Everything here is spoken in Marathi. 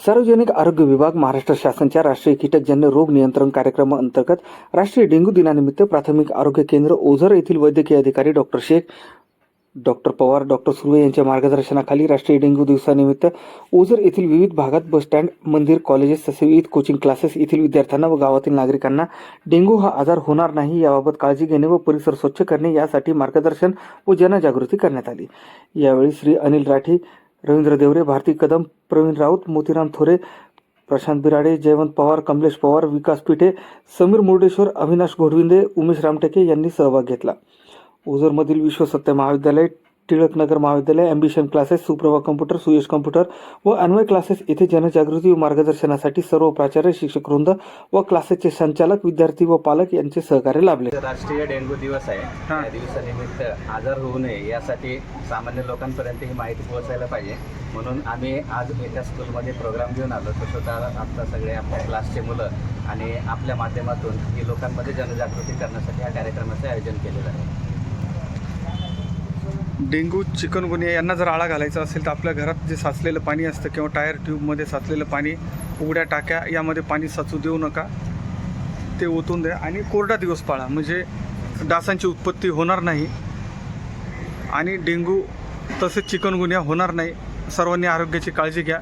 सार्वजनिक आरोग्य विभाग महाराष्ट्र शासनाच्या राष्ट्रीय कीटकजन्य रोग नियंत्रण कार्यक्रमाअंतर्गत राष्ट्रीय डेंग्यू दिनानिमित्त प्राथमिक आरोग्य केंद्र ओझर येथील वैद्यकीय अधिकारी doctor Shaikh doctor Pawar doctor Surve यांच्या मार्गदर्शनाखाली राष्ट्रीय डेंग्यू दिवसानिमित्त ओझर येथील विविध भागात बसस्टँड मंदिर कॉलेजेस तसे विविध कोचिंग क्लासेस येथील विद्यार्थ्यांना व गावातील नागरिकांना डेंग्यू हा आजार होणार नाही याबाबत काळजी घेणे व परिसर स्वच्छ करणे यासाठी मार्गदर्शन व जनजागृती करण्यात आली. यावेळी श्री अनिल राठी रवींद्र देवरे भारती कदम प्रवीण राऊत मोतीराम थोरे प्रशांत बिराडे जयवंत पवार कमलेश पवार विकास पिठे समीर मुर्डेश्वर अविनाश घोडविंदे उमेश रामटेके यांनी सहभाग घेतला. ओझरमधील विश्वसत्य महाविद्यालय टिळकनगर महाविद्यालय ambition classes Suprabha computer Suyash computer व अन्वय क्लासेस येथे जनजागृती व मार्गदर्शनासाठी सर्व प्राचार्य शिक्षक वृंद व क्लासेसचे संचालक विद्यार्थी व पालक यांचे सहकार्य लाभले. राष्ट्रीय डेंग्यू दिवस आहे. त्या दिवसानिमित्त आजार होऊ नये यासाठी सामान्य लोकांपर्यंत ही माहिती पोहोचायला पाहिजे. म्हणून आम्ही आज एका स्कूलमध्ये प्रोग्राम घेऊन आलो. तसंच आज आत्ता सगळे आपल्या क्लासचे मुलं आणि आपल्या माध्यमातून ही लोकांमध्ये जनजागृती करण्यासाठी हा कार्यक्रमाचे आयोजन केलेलं आहे. डेंग्यू चिकनगुनिया यांना जर आळा घालायचा असेल तर आपल्या घरात जे साचलेलं पाणी असतं किंवा टायर ट्यूबमध्ये साचलेलं पाणी उघड्या टाक्या यामध्ये पाणी साचू देऊ नका. ते ओतून द्या आणि कोरडा दिवस पाळा. म्हणजे डासांची उत्पत्ती होणार नाही आणि डेंग्यू तसेच चिकनगुनिया होणार नाही. सर्वांनी आरोग्याची काळजी घ्या.